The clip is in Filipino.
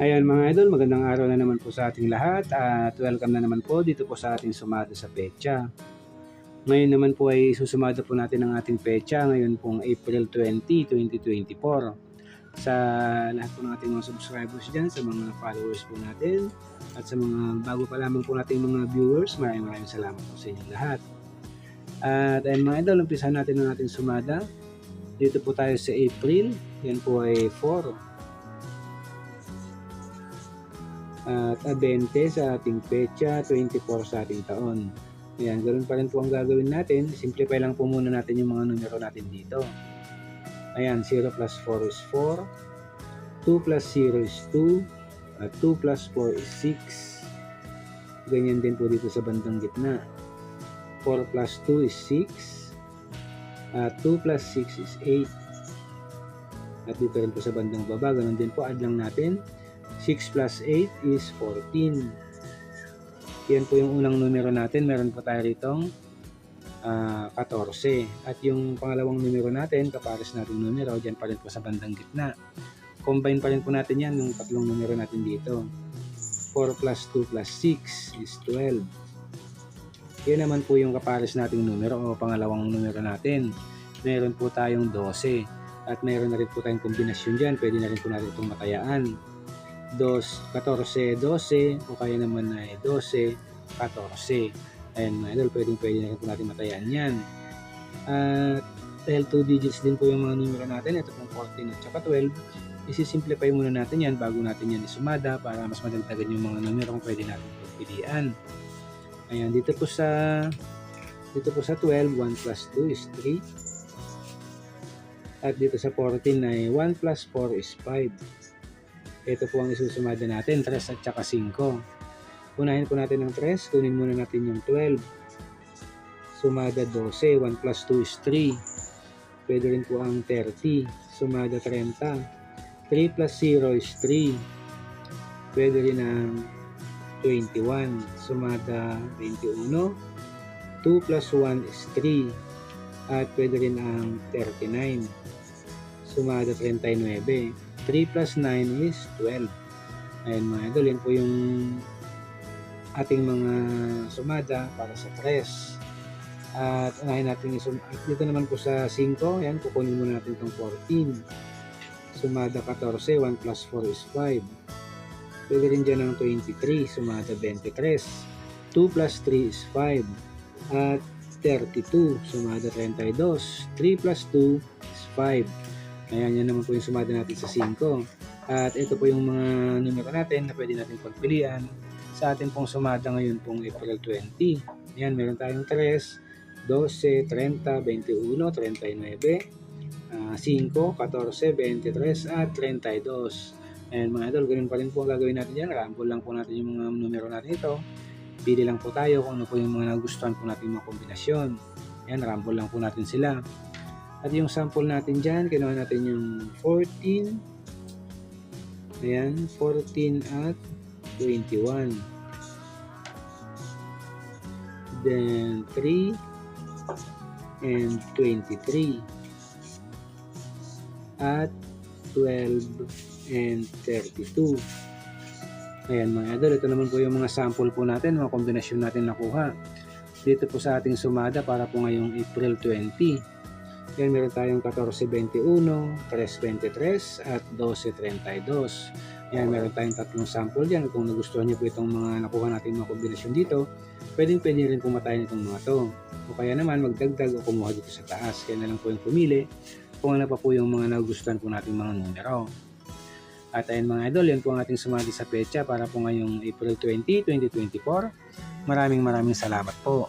Ayan mga idol, magandang araw na naman po sa ating lahat at welcome na naman po dito po sa ating sumada sa pecha. Ngayon naman po ay susumada po natin ang ating pecha ngayon pong April 20, 2024. Sa lahat po ng ating mga subscribers dyan, sa mga followers po natin at sa mga bago pa lamang po nating mga viewers, maraming maraming salamat po sa inyong lahat. At ayun mga idol, umpisahan natin ang ating sumada. Dito po tayo sa April, yan po ay 4 at ah, 20 sa ating pecha, 24 sa ating taon. Ayan, ganoon pa rin po ang gagawin natin. Simplify lang po muna natin yung mga numero natin dito. Ayan, 0 plus 4 is 4. 2 plus 0 is 2. At 2 plus 4 is 6. Ganyan din po dito sa bandang gitna. 4 plus 2 is 6. At 2 plus 6 is 8. At dito rin po sa bandang baba, ganun din po, add lang natin. 6 plus 8 is 14. Yan po yung unang numero natin. Meron po tayo ritong uh, 14. At yung pangalawang numero natin, kapares natin numero, dyan pa rin po sa bandang gitna. Combine pa rin po natin yan, yung tatlong numero natin dito. 4 plus 2 plus 6 is 12. Yan naman po yung kapares nating numero o pangalawang numero natin. Meron po tayong 12. At meron na rin po tayong kombinasyon dyan. Pwede na rin po natin itong matayaan. 2, 14, 12 o kaya naman ay 12, 14. Ayan mga idol, pwedeng pwede na natin matayaan yan. At dahil 2 digits din po yung mga numero natin, ito pong 14 at saka 12, isi-simplify muna natin yan bago natin yan isumada para mas madagdagan yung mga numero kung pwede natin pilihan. Ayan, dito po sa dito po sa 12, 1 plus 2 is 3. At dito sa 14 ay 1 plus 4 is 5. Ito po ang isusumada natin, 3 at saka 5. Unahin po natin ang 3, kunin muna natin yung 12. Sumada 12, 1 plus 2 is 3. Pwede rin po ang 30, sumada 30. 3 plus 0 is 3. Pwede rin ang 21, sumada 21. 2 plus 1 is 3. At pwede rin ang 39, sumada 39. 3 plus 9 is 12. Ayan mga idol, yan po yung ating mga sumada para sa 3. At unahin natin yung dito naman po sa 5, yan, kukunin muna natin itong 14. Sumada 14, 1 plus 4 is 5. Pwede rin dyan ng 23, sumada 23. 2 plus 3 is 5. At 32, sumada 32. 3 plus 2 is 5. Ayan, yan naman po yung sumada natin sa 5. At ito po yung mga numero natin na pwede natin pagpilian sa ating pong sumada ngayon pong April 20. Ayan, meron tayong 3, 12, 30, 21, 39, uh, 5, 14, 23, at 32. Ayan mga idol, ganun pa rin po ang gagawin natin dyan. Ramble lang po natin yung mga numero natin ito. Pili lang po tayo kung ano po yung mga nagustuhan po natin mga kombinasyon. Ayan, ramble lang po natin sila. At yung sample natin dyan, kinuha natin yung 14. Ayan, 14 at 21. Then 3 and 23. At 12 and 32. Ayan mga idol, ito naman po yung mga sample po natin, mga kombinasyon natin nakuha. Dito po sa ating sumada para po ngayong April 20. Yan, meron tayong 14.21, 3.23 at 12.32. Yan, meron tayong tatlong sample dyan. Kung nagustuhan niyo po itong mga nakuha natin mga kombinasyon dito, pwedeng pwede rin pumatayin itong mga to. O kaya naman magdagdag o kumuha dito sa taas. Kaya na lang po yung pumili kung ano pa po yung mga nagustuhan po nating mga numero. At ayun mga idol, yan po ang ating sumali sa pecha para po ngayong April 20, 2024. Maraming maraming salamat po.